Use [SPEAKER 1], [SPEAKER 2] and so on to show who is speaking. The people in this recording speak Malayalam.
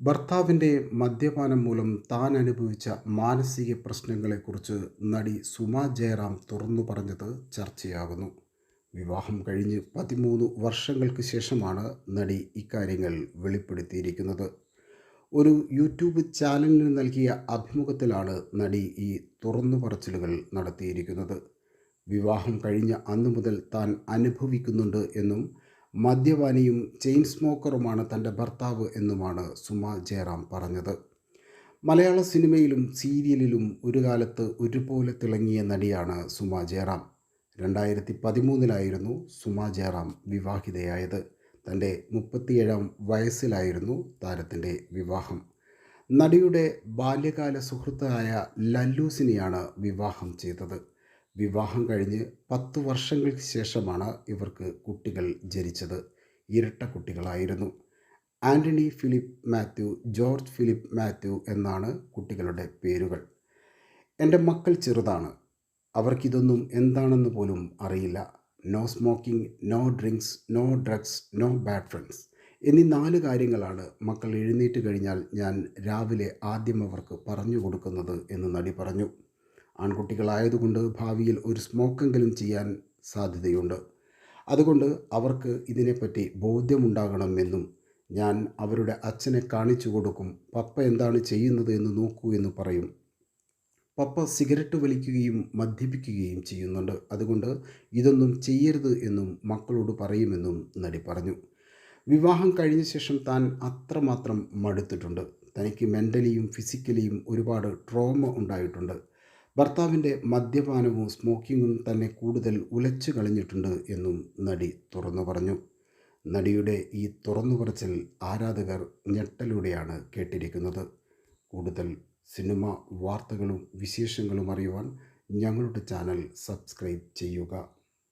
[SPEAKER 1] ഭർത്താവിന്റെ മദ്യപാനം മൂലം താൻ അനുഭവിച്ച മാനസിക പ്രശ്നങ്ങളെക്കുറിച്ച് നടി സുമ ജയറാം തുറന്നു പറഞ്ഞത് ചർച്ചയാകുന്നു. വിവാഹം കഴിഞ്ഞ് പതിമൂന്ന് വർഷങ്ങൾക്ക് ശേഷമാണ് നടി ഇക്കാര്യങ്ങൾ വെളിപ്പെടുത്തിയിരിക്കുന്നത്. ഒരു യൂട്യൂബ് ചാനലിന് നൽകിയ അഭിമുഖത്തിലാണ് നടി ഈ തുറന്നു പറച്ചിലുകൾ നടത്തിയിരിക്കുന്നത്. വിവാഹം കഴിഞ്ഞ അന്നു മുതൽ താൻ അനുഭവിക്കുന്നുണ്ട് എന്നും മദ്യപാനിയും ചെയിൻ സ്മോക്കറുമാണ് തന്റെ ഭർത്താവ് എന്നുമാണ് സുമ ജയറാം പറഞ്ഞത്. മലയാള സിനിമയിലും സീരിയലിലും ഒരു കാലത്ത് ഒരുപോലെ തിളങ്ങിയ നടിയാണ് സുമ ജയറാം. രണ്ടായിരത്തി പതിമൂന്നിലായിരുന്നു സുമ ജയറാം വിവാഹിതയായത്. തന്റെ മുപ്പത്തിയേഴാം വയസ്സിലായിരുന്നു താരത്തിന്റെ വിവാഹം. നടിയുടെ ബാല്യകാല സുഹൃത്തായ ലല്ലൂസിനെയാണ് വിവാഹം ചെയ്തത്. വിവാഹം കഴിഞ്ഞ് പത്ത് വർഷങ്ങൾക്ക് ശേഷമാണ് ഇവർക്ക് കുട്ടികൾ ജനിച്ചത്. ഇരട്ട കുട്ടികളായിരുന്നു. ആന്റണി ഫിലിപ്പ് മാത്യു ജോർജ് ഫിലിപ്പ് മാത്യു എന്നാണ് കുട്ടികളുടെ പേരുകൾ. എന്റെ മക്കൾ ചെറുതാണ്. അവർക്കിതൊന്നും എന്താണെന്ന് പോലും അറിയില്ല. No smoking no drinks no drugs no bad friends എന്നീ നാല് കാര്യങ്ങളാണ് മക്കൾ എഴുന്നേറ്റ് കഴിഞ്ഞാൽ ഞാൻ രാവിലെ ആദ്യം അവർക്ക് പറഞ്ഞു കൊടുക്കുന്നത് എന്ന് നടി പറഞ്ഞു. ആൺകുട്ടികളായതുകൊണ്ട് ഭാവിയിൽ ഒരു സ്മോക്കെങ്കിലും ചെയ്യാൻ സാധ്യതയുണ്ട്. അതുകൊണ്ട് അവർക്ക് ഇതിനെപ്പറ്റി ബോധ്യമുണ്ടാകണമെന്നും ഞാൻ അവരുടെ അച്ഛനെ കാണിച്ചു കൊടുക്കും. പപ്പ എന്താണ് ചെയ്യുന്നത് എന്ന് നോക്കൂ എന്ന് പറയും. പപ്പ സിഗരറ്റ് വലിക്കുകയും മദ്യപിക്കുകയും ചെയ്യുന്നുണ്ട്. അതുകൊണ്ട് ഇതൊന്നും ചെയ്യരുത് എന്നും മക്കളോട് പറയുമെന്നും നടി പറഞ്ഞു. വിവാഹം കഴിഞ്ഞ ശേഷം താൻ അത്രമാത്രം മടുത്തിട്ടുണ്ട്. തനിക്ക് മെന്റലിയും ഫിസിക്കലിയും ഒരുപാട് ട്രോമ ഉണ്ടായിട്ടുണ്ട്. ഭർത്താവിന്റെ മദ്യപാനവും സ്മോക്കിങ്ങും തന്നെ കൂടുതൽ ഉലച്ചു കളഞ്ഞിട്ടുണ്ട് എന്നും നടി തുറന്നു പറഞ്ഞു. നടിയുടെ ഈ തുറന്നു പറച്ചിൽ ആരാധകർ ഞെട്ടലൂടെയാണ് കേട്ടിരിക്കുന്നത്. കൂടുതൽ സിനിമ വാർത്തകളും വിശേഷങ്ങളും അറിയുവാൻ ഞങ്ങളുടെ ചാനൽ സബ്സ്ക്രൈബ് ചെയ്യുക.